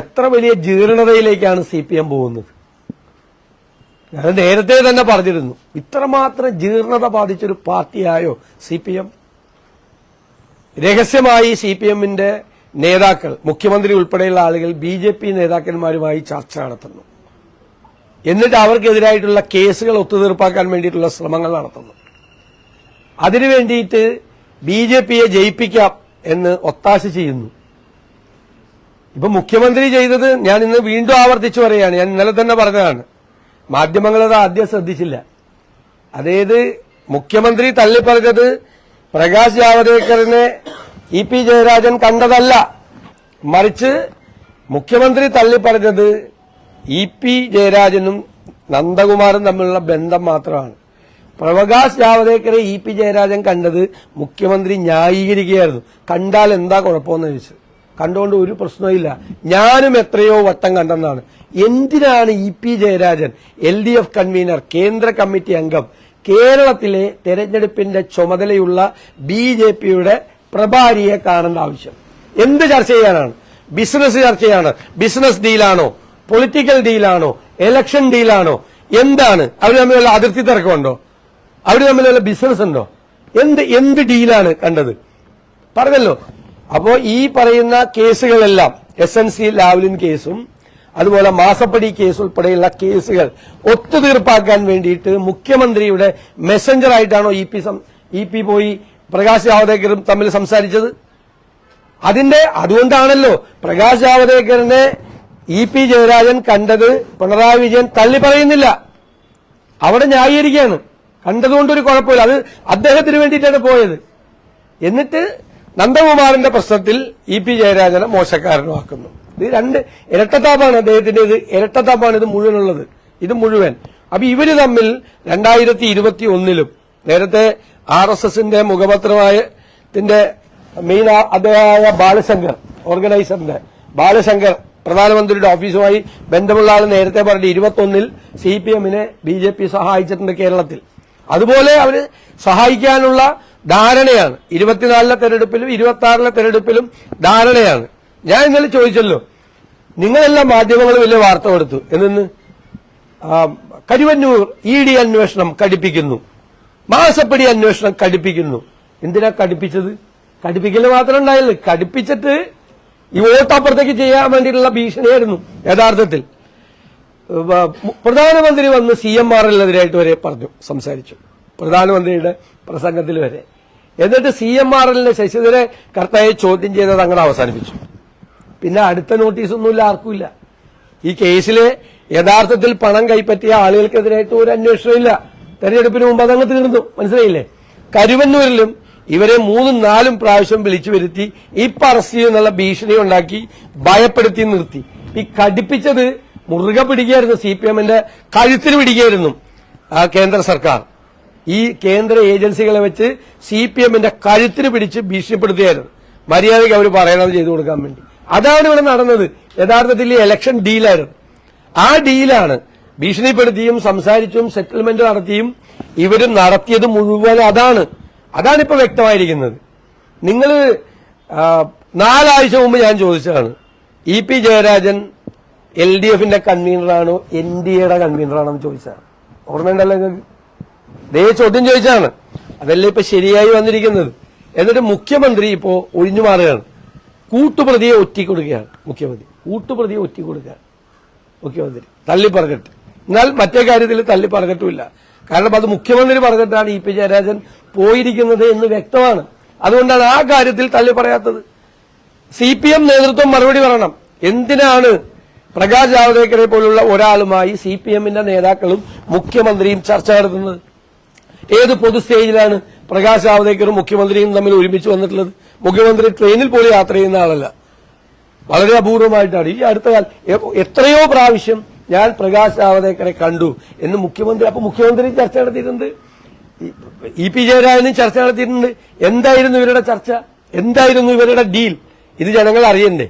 എത്ര വലിയ ജീർണതയിലേക്കാണ് C P M പോകുന്നത്? ഞാൻ നേരത്തെ തന്നെ പറഞ്ഞിരുന്നു. ഇത്രമാത്രം ജീർണത ബാധിച്ചൊരു പാർട്ടിയായോ സി പി എം? രഹസ്യമായി സി പി എമ്മിന്റെ നേതാക്കൾ മുഖ്യമന്ത്രി ഉൾപ്പെടെയുള്ള ആളുകൾ ബി ജെ പി നേതാക്കന്മാരുമായി ചർച്ച നടത്തുന്നു. എന്നിട്ട് അവർക്കെതിരായിട്ടുള്ള കേസുകൾ ഒത്തുതീർപ്പാക്കാൻ വേണ്ടിയിട്ടുള്ള ശ്രമങ്ങൾ നടത്തുന്നു. അതിനു വേണ്ടിയിട്ട് ബി ജെ പിയെ ജയിപ്പിക്കാം എന്ന് ഒത്താശ ചെയ്യുന്നു. ഇപ്പൊ മുഖ്യമന്ത്രി ചെയ്തത് ഞാൻ ഇന്ന് വീണ്ടും ആവർത്തിച്ചു പറയുകയാണ്. ഞാൻ ഇന്നലെ തന്നെ പറഞ്ഞതാണ്. മാധ്യമങ്ങൾ അത് ആദ്യം ശ്രദ്ധിച്ചില്ല. അതായത് മുഖ്യമന്ത്രി തള്ളിപ്പറഞ്ഞത് പ്രകാശ് ജാവദേക്കറിനെ ഇ പി ജയരാജൻ കണ്ടതല്ല. മറിച്ച് മുഖ്യമന്ത്രി തള്ളിപ്പറഞ്ഞത് ഇ പി ജയരാജനും നന്ദകുമാറും തമ്മിലുള്ള ബന്ധം മാത്രമാണ്. പ്രകാശ് ജാവദേക്കറെ ഇ പി ജയരാജൻ കണ്ടത് മുഖ്യമന്ത്രി ന്യായീകരിക്കുകയായിരുന്നു. കണ്ടാൽ എന്താ കുഴപ്പമെന്ന് ചോദിച്ചു. കണ്ടുകൊണ്ട് ഒരു പ്രശ്നമില്ല ഞാനും എത്രയോ വട്ടം കണ്ടെന്നാണ്. എന്തിനാണ് E P Jayarajan L D F convener കേന്ദ്ര കമ്മിറ്റി അംഗം കേരളത്തിലെ തെരഞ്ഞെടുപ്പിന്റെ ചുമതലയുള്ള ബി ജെ പിയുടെ പ്രഭാരിയെ കാണേണ്ട ആവശ്യം? എന്ത് ചർച്ച ചെയ്യാനാണ്? ബിസിനസ് ചർച്ച ചെയ്യാണ്. ബിസിനസ് ഡീലാണോ? പൊളിറ്റിക്കൽ ഡീലാണോ? എലക്ഷൻ ഡീലാണോ? എന്താണ്? അവർ തമ്മിലുള്ള അതിർത്തി തർക്കമുണ്ടോ? അവർ തമ്മിലുള്ള ബിസിനസ് ഉണ്ടോ എന്ത് എന്ത് ഡീലാണ് കണ്ടത്? പറഞ്ഞല്ലോ. അപ്പോ ഈ പറയുന്ന കേസുകളെല്ലാം എസ് എൻ സി ലാവ്ലിൻ കേസും അതുപോലെ മാസപ്പടി കേസ് ഉൾപ്പെടെയുള്ള കേസുകൾ ഒത്തുതീർപ്പാക്കാൻ വേണ്ടിയിട്ട് മുഖ്യമന്ത്രിയുടെ മെസ്സഞ്ചറായിട്ടാണോ ഇ പി ഇ പി പോയി പ്രകാശ് ജാവദേക്കറും തമ്മിൽ സംസാരിച്ചത്? അതിന്റെ അതുകൊണ്ടാണല്ലോ പ്രകാശ് ജാവദേക്കറിനെ ഇ പി ജയരാജൻ കണ്ടത് പിണറായി വിജയൻ തള്ളി പറയുന്നില്ല. അവിടെ ന്യായീകരിക്കുകയാണ്. കണ്ടതുകൊണ്ടൊരു കുഴപ്പമില്ല. അത് അദ്ദേഹത്തിന് വേണ്ടിയിട്ടാണ് പോയത്. എന്നിട്ട് നന്ദകുമാറിന്റെ പ്രശ്നത്തിൽ ഇ പി ജയരാജനെ മോശക്കാരനുമാക്കുന്നു. ഇത് രണ്ട് ഇരട്ടത്താപ്പാണ് അദ്ദേഹത്തിന്റെ ഇത് ഇരട്ടത്താപ്പാണ് ഇത് മുഴുവനുള്ളത്. ഇത് മുഴുവൻ. അപ്പൊ ഇവർ തമ്മിൽ രണ്ടായിരത്തി ഇരുപത്തി ഒന്നിലും നേരത്തെ ആർ എസ് എസിന്റെ മുഖപത്രമായ മെയിൻ അദ്ദേഹമായ ബാലശങ്കർ ഓർഗനൈസറിന്റെ ബാലശങ്കർ പ്രധാനമന്ത്രിയുടെ ഓഫീസുമായി ബന്ധമുള്ള ആൾ നേരത്തെ പറഞ്ഞു ഇരുപത്തൊന്നിൽ സി പി എമ്മിനെ ബി ജെ പി സഹായിച്ചിട്ടുണ്ട് കേരളത്തിൽ. അതുപോലെ അവർ സഹായിക്കാനുള്ള ധാരണയാണ്. ഇരുപത്തിനാലിലെ തെരഞ്ഞെടുപ്പിലും ഇരുപത്തി ആറിലെ തെരഞ്ഞെടുപ്പിലും ധാരണയാണ്. ഞാൻ ഇന്നലെ ചോദിച്ചല്ലോ നിങ്ങളെല്ലാം മാധ്യമങ്ങൾ വലിയ വാർത്ത കൊടുത്തു. എന്നിന്ന് കരുവന്നൂർ ഇ ഡി അന്വേഷണം കടുപ്പിക്കുന്നു. മാസപ്പടി അന്വേഷണം കടുപ്പിക്കുന്നു. എന്തിനാ കടുപ്പിച്ചത്? കടുപ്പിക്കൽ മാത്രം ഉണ്ടായില്ല. കടുപ്പിച്ചിട്ട് ഈ വോട്ടപ്പുറത്തേക്ക് ചെയ്യാൻ വേണ്ടിയിട്ടുള്ള ഭീഷണിയായിരുന്നു യഥാർത്ഥത്തിൽ. പ്രധാനമന്ത്രി വന്ന് സി എം ആർ വരെ പറഞ്ഞു സംസാരിച്ചു. പ്രധാനമന്ത്രിയുടെ പ്രസംഗത്തിൽ വരെ. എന്നിട്ട് സി എം ആർ എല്ലിന് ശശിധരെ കർത്തായെ ചോദ്യം ചെയ്തത് അങ്ങനെ അവസാനിപ്പിച്ചു. പിന്നെ അടുത്ത നോട്ടീസൊന്നുമില്ല ആർക്കുമില്ല. ഈ കേസിൽ യഥാർത്ഥത്തിൽ പണം കൈപ്പറ്റിയ ആളുകൾക്കെതിരായിട്ട് ഒരു അന്വേഷണമില്ല തെരഞ്ഞെടുപ്പിന് മുമ്പ് അതങ്ങ് തീർന്നു. മനസ്സിലായില്ലേ? കരുവന്നൂരിലും ഇവരെ മൂന്നും നാലും പ്രാവശ്യം വിളിച്ചു വരുത്തി ഈ അറസ്റ്റ് ചെയ്യുന്നുള്ള ഭീഷണി ഉണ്ടാക്കി ഭയപ്പെടുത്തി നിർത്തി. ഈ കടുപ്പിച്ചത് മുറുകെ പിടിക്കുകയായിരുന്നു സി പി എമ്മിന്റെ കഴുത്തിന് പിടിക്കുകയായിരുന്നു കേന്ദ്ര സർക്കാർ. ഈ കേന്ദ്ര ഏജൻസികളെ വെച്ച് സി പി എമ്മിന്റെ കഴുത്തിന് പിടിച്ച് ഭീഷണിപ്പെടുത്തുകയായിരുന്നു. മര്യാദയ്ക്ക് അവർ പറയണത് ചെയ്തു കൊടുക്കാൻ വേണ്ടി. അതാണ് ഇവിടെ നടന്നത്. യഥാർത്ഥത്തിൽ ഈ ഇലക്ഷൻ ഡീലായിരുന്നു ആ ഡീലാണ് ഭീഷണിപ്പെടുത്തിയും സംസാരിച്ചും സെറ്റിൽമെന്റ് നടത്തിയും ഇവരും നടത്തിയത് മുഴുവൻ അതാണ്. അതാണ് ഇപ്പൊ വ്യക്തമായിരിക്കുന്നത്. നിങ്ങൾ നാലാഴ്ച മുമ്പ് ഞാൻ ചോദിച്ചതാണ്. E P Jayarajan L D എഫിന്റെ കൺവീനറാണോ എൻ ഡി എയുടെ കൺവീനറാണോ എന്ന് ചോദിച്ചതാണ്. ഓർമ്മയുണ്ടല്ലോ നിങ്ങൾക്ക്? ദേ ചോദ്യം ചോദിച്ചാണ്. അതല്ലേ ഇപ്പൊ ശരിയായി വന്നിരിക്കുന്നത്? എന്നിട്ട് മുഖ്യമന്ത്രി ഇപ്പോ ഒഴിഞ്ഞു മാറുകയാണ്. കൂട്ടുപ്രതിയെ ഒറ്റിക്കൊടുക്കുകയാണ് മുഖ്യമന്ത്രി. കൂട്ടുപ്രതിയെ ഒറ്റിക്കൊടുക്കുകയാണ് മുഖ്യമന്ത്രി. തള്ളി പറഞ്ഞിട്ട് എന്നാൽ മറ്റേ കാര്യത്തിൽ തള്ളി പറഞ്ഞിട്ടുമില്ല കാരണം അത് മുഖ്യമന്ത്രി പറഞ്ഞിട്ടാണ് ഇ പി ജയരാജൻ പോയിരിക്കുന്നത് എന്ന് വ്യക്തമാണ്. അതുകൊണ്ടാണ് ആ കാര്യത്തിൽ തള്ളി പറയാത്തത് സി പി എം നേതൃത്വം മറുപടി പറയണം. എന്തിനാണ് പ്രകാശ് ജാവദേക്കറെ പോലുള്ള ഒരാളുമായി സി പി എമ്മിന്റെ നേതാക്കളും മുഖ്യമന്ത്രിയും ചർച്ച നടത്തുന്നത്? ഏത് പൊതു സ്റ്റേജിലാണ് പ്രകാശ് ജാവദേക്കറും മുഖ്യമന്ത്രിയും തമ്മിൽ ഒരുമിച്ച് വന്നിട്ടുള്ളത്? മുഖ്യമന്ത്രി ട്രെയിനിൽ പോലും യാത്ര ചെയ്യുന്ന ആളല്ല. വളരെ അപൂർവമായിട്ടാണ്. ഈ അടുത്ത കാലം എത്രയോ പ്രാവശ്യം ഞാൻ പ്രകാശ് ജാവദേക്കറെ കണ്ടു. എന്ന് മുഖ്യമന്ത്രി അപ്പൊ മുഖ്യമന്ത്രി ചർച്ച നടത്തിയിട്ടുണ്ട്. ഇ പി ജയരാജനും ചർച്ച നടത്തിയിട്ടുണ്ട്. എന്തായിരുന്നു ഇവരുടെ ചർച്ച? എന്തായിരുന്നു ഇവരുടെ ഡീൽ? ഇത് ജനങ്ങൾ അറിയണ്ടേ?